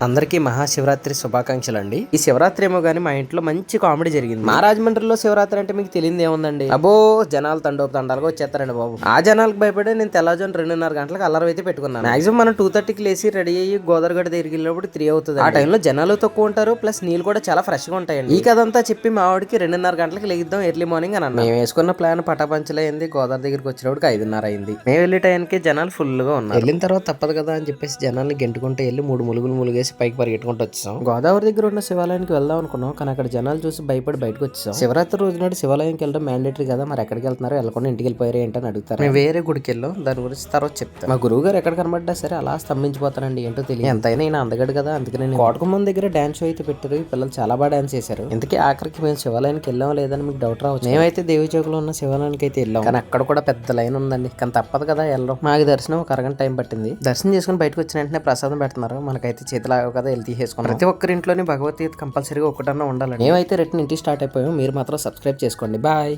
అందరికీ మహాశివరాత్రి శుభాకాంక్షలు అండి ఈ శివరాత్రి ఏమో గానీ మా ఇంట్లో మంచి కామెడీ జరిగింది. మా రాజమండ్రిలో శివరాత్రి అంటే మీకు తెలియదు ఏముందండి? అబ్బో జనాలు తండోపు తండాలుగా వచ్చేస్తారండి బాబు. ఆ జనాలకు భయపడే నేను తెల్లజోన్ రెండున్నర గంటలకు అల్లరం అయితే పెట్టుకున్నాను. మాక్సిమం మనం టూ థర్టీకి లేసి రెడీ అయ్యి గోదావరిగడ్డ దగ్గరికి వెళ్ళినప్పుడు త్రీ అవుతుంది. ఆ టైంలో జనాలు తక్కువ ఉంటారు ప్లస్ నీళ్ళు కూడా చాలా ఫ్రెష్గా ఉంటాయండి. ఈ కథ అంతా చెప్పి మా ఆవిడకి రెండున్నర గంటలకు లేగిద్దాం ఎర్లీ మార్నింగ్ అని మేము వేసుకున్న ప్లాన్ పటాపంచలైంది గోదావరి దగ్గరికి వచ్చినప్పుడు ఐదున్నర అయింది. మేము వెళ్ళే టైంకి జనాలు ఫుల్గా ఉన్నారు. వెళ్ళిన తర్వాత తప్పదు కదా అని చెప్పేసి జనాల్ని గెంటుకుంటే వెళ్ళి మూడు ములుగులు ములుగేసి పైకి పరిగెట్టుకుంటూ వచ్చాం గోదావరి దగ్గర ఉన్న శివాలయానికి వెళ్దాం అనుకున్నాం కానీ అక్కడ జనాలు చూసి భయపడి బయటకు వచ్చాం శివరాత్రి రోజు నాడు శివాలయంకి వెళ్ళడం మ్యాండేటరీ కదా మరి ఎక్కడికి వెళ్తున్నారో వెళ్ళకుండా ఇంటికి వెళ్ళిపోయారు ఏంటని అడుగుతారు? మేము వేరే గుడికి వెళ్ళాం దాని గురించి తర్వాత చెప్తాం. మా గురువు గారు ఎక్కడ కనబడ్డా సరే అలా స్తంభించిపోతానండి ఏంటో తెలియదు. ఎంతైనా ఈయన అందగడు కదా అందుకని నేను కోటకుమ్మం దగ్గర డాన్స్ షో అయితే పెట్టారు పిల్లలు చాలా బాగా డాన్స్ చేశారు. ఇంతకీ ఆఖరికి మేము శివాలయానికి వెళ్ళాం లేదని మీకు డౌట్ రావచ్చు మేమైతే దేవి చౌక్లో ఉన్న శివాలయానికి అయితే వెళ్ళాం. కానీ అక్కడ కూడా పెద్ద లైన్ ఉందండి కానీ తప్పదు కదా వెళ్ళడం. మాకు దర్శనం ఒక అరగంట టైం పట్టింది. దర్శనం చేసుకుని బయటకు వచ్చిన వెంటనే ప్రసాదం పెడుతున్నారు మనకైతే చేతులు ఆగవు కదా వెళ్ళి తీసేసుకున్నాం ప్రతి ఒక్కరి ఇంట్లోని భగవద్గీత కంపల్సరీగా ఒకటన్నా ఉండాలండి. మేమైతే రిటర్న్ ఇంటికి స్టార్ట్ అయిపోయాం మీరు మాత్రం సబ్స్క్రైబ్ చేసుకోండి. బాయ్